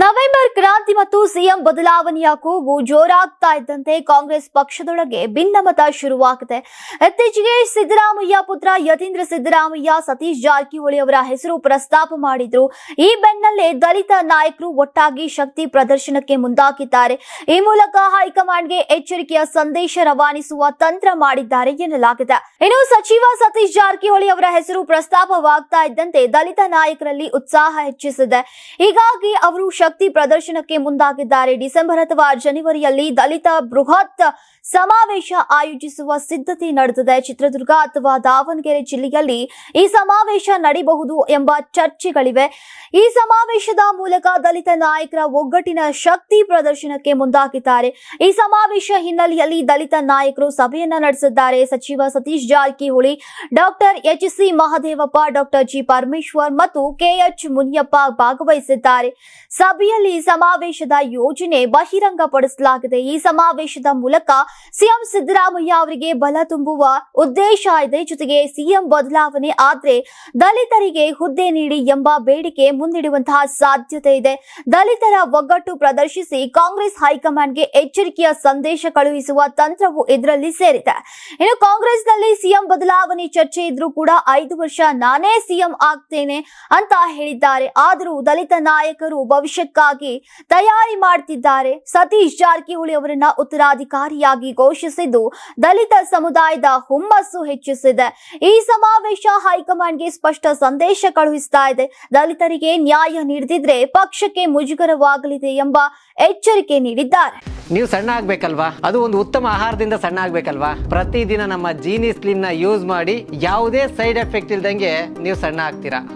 November ಕ್ರಾಂತಿ ಮತ್ತು CM ಬದಲಾವಣೆಯ ಕೂಗು ಜೋರಾಗ್ತಾ ಇದ್ದಂತೆ ಕಾಂಗ್ರೆಸ್ ಪಕ್ಷದೊಳಗೆ ಭಿನ್ನಮತ ಶುರುವಾಗಿದೆ. ಇತ್ತೀಚೆಗೆ ಸಿದ್ದರಾಮಯ್ಯ ಪುತ್ರ ಯತೀಂದ್ರ ಸಿದ್ದರಾಮಯ್ಯ ಸತೀಶ್ ಜಾರಕಿಹೊಳಿ ಅವರ ಹೆಸರು ಪ್ರಸ್ತಾಪ ಮಾಡಿದ್ರು. ಈ ಬೆನ್ನಲ್ಲೇ ದಲಿತ ನಾಯಕರು ಒಟ್ಟಾಗಿ ಶಕ್ತಿ ಪ್ರದರ್ಶನಕ್ಕೆ ಮುಂದಾಗಿದ್ದಾರೆ. ಈ ಮೂಲಕ ಹೈಕಮಾಂಡ್ಗೆ ಎಚ್ಚರಿಕೆಯ ಸಂದೇಶ ರವಾನಿಸುವ ತಂತ್ರ ಮಾಡಿದ್ದಾರೆ ಎನ್ನಲಾಗಿದೆ. ಇನ್ನು ಸಚಿವ ಸತೀಶ್ ಜಾರಕಿಹೊಳಿ ಅವರ ಹೆಸರು ಪ್ರಸ್ತಾಪವಾಗ್ತಾ ಇದ್ದಂತೆ ದಲಿತ ನಾಯಕರಲ್ಲಿ ಉತ್ಸಾಹ ಹೆಚ್ಚಿಸಿದೆ. ಹೀಗಾಗಿ ಅವರು ಶಕ್ತಿ ಪ್ರದರ್ಶನಕ್ಕೆ ಮುಂದಾಗಿದ್ದಾರೆ ಡಿಸೆಂಬರ್ ಅಥವಾ ಜನವರಿಯಲ್ಲಿ ದಲಿತ ಬೃಹತ್ ಸಮಾವೇಶ ಆಯೋಜಿಸುವ ಸಿದ್ಧತೆ ನಡೆದಿದೆ. ಚಿತ್ರದುರ್ಗ ಅಥವಾ ದಾವಣಗೆರೆ ಜಿಲ್ಲೆಯಲ್ಲಿ ಈ ಸಮಾವೇಶ ನಡೆಯಬಹುದು ಎಂಬ ಚರ್ಚೆಗಳಿವೆ. ಈ ಸಮಾವೇಶದ ಮೂಲಕ ದಲಿತ ನಾಯಕರ ಒಗ್ಗಟ್ಟಿನ ಶಕ್ತಿ ಪ್ರದರ್ಶನಕ್ಕೆ ಮುಂದಾಗಿದ್ದಾರೆ. ಈ ಸಮಾವೇಶ ಹಿನ್ನೆಲೆಯಲ್ಲಿ ದಲಿತ ನಾಯಕರು ಸಭೆಯನ್ನ ನಡೆಸಿದ್ದಾರೆ. ಸಚಿವ Satish Jarkiholi, doctor H C Mahadevappa, doctor G Parameshwar ಮತ್ತು ಕೆಎಚ್ ಮುನಿಯಪ್ಪ ಭಾಗವಹಿಸಿದ್ದಾರೆ. ಸಭೆಯಲ್ಲಿ ಸಮಾವೇಶದ ಯೋಜನೆ ಬಹಿರಂಗಪಡಿಸಲಾಗಿದೆ. ಈ ಸಮಾವೇಶದ ಮೂಲಕ ಸಿಎಂ ಸಿದ್ದರಾಮಯ್ಯ ಅವರಿಗೆ ಬಲ ತುಂಬುವ ಉದ್ದೇಶ ಇದೆ. ಜೊತೆಗೆ ಸಿಎಂ ಬದಲಾವಣೆ ಆದ್ರೆ ದಲಿತರಿಗೆ ಹುದ್ದೆ ನೀಡಿ ಎಂಬ ಬೇಡಿಕೆ ಮುಂದಿಡುವಂತಹ ಸಾಧ್ಯತೆ ಇದೆ. ದಲಿತರ ಒಗ್ಗಟ್ಟು ಪ್ರದರ್ಶಿಸಿ ಕಾಂಗ್ರೆಸ್ ಹೈಕಮಾಂಡ್ಗೆ ಎಚ್ಚರಿಕೆಯ ಸಂದೇಶ ಕಳುಹಿಸುವ ತಂತ್ರವು ಇದರಲ್ಲಿ ಸೇರಿದೆ. ಇನ್ನು ಕಾಂಗ್ರೆಸ್ನಲ್ಲಿ ಸಿಎಂ ಬದಲಾವಣೆ ಚರ್ಚೆ ಇದ್ರೂ ಕೂಡ ಐದು ವರ್ಷ ನಾನೇ ಸಿಎಂ ಆಗ್ತೇನೆ ಅಂತ ಹೇಳಿದ್ದಾರೆ. ಆದರೂ ದಲಿತ ನಾಯಕರು ಭವಿಷ್ಯಕ್ಕಾಗಿ ತಯಾರಿ ಮಾಡ್ತಿದ್ದಾರೆ. ಸತೀಶ್ ಜಾರಕಿಹೊಳಿ ಅವರನ್ನ ಉತ್ತರಾಧಿಕಾರಿಯಾಗಿ ಘೋಷಿಸಿದ್ದು ದಲಿತ ಸಮುದಾಯದ ಹುಮ್ಮಸ್ಸು ಹೆಚ್ಚಿಸಿದೆ. ಈ ಸಮಾವೇಶ ಹೈಕಮಾಂಡ್ಗೆ ಸ್ಪಷ್ಟ ಸಂದೇಶ ಕಳುಹಿಸ್ತಾ ಇದೆ. ದಲಿತರಿಗೆ ನ್ಯಾಯ ನೀಡದಿದ್ರೆ ಪಕ್ಷಕ್ಕೆ ಮುಜುಗರವಾಗಲಿದೆ ಎಂಬ ಎಚ್ಚರಿಕೆ ನೀಡಿದ್ದಾರೆ. ನೀವು ಸಣ್ಣ ಆಗ್ಬೇಕಲ್ವಾ? ಅದು ಒಂದು ಉತ್ತಮ ಆಹಾರದಿಂದ ಸಣ್ಣ ಆಗ್ಬೇಕಲ್ವಾ? ಪ್ರತಿದಿನ ನಮ್ಮ ಜೀನಿ ಸ್ಲಿಮ್ನ ಯೂಸ್ ಮಾಡಿ ಯಾವುದೇ ಸೈಡ್ ಎಫೆಕ್ಟ್ ಇಲ್ದಂಗೆ ನೀವು ಸಣ್ಣ ಆಗ್ತೀರಾ?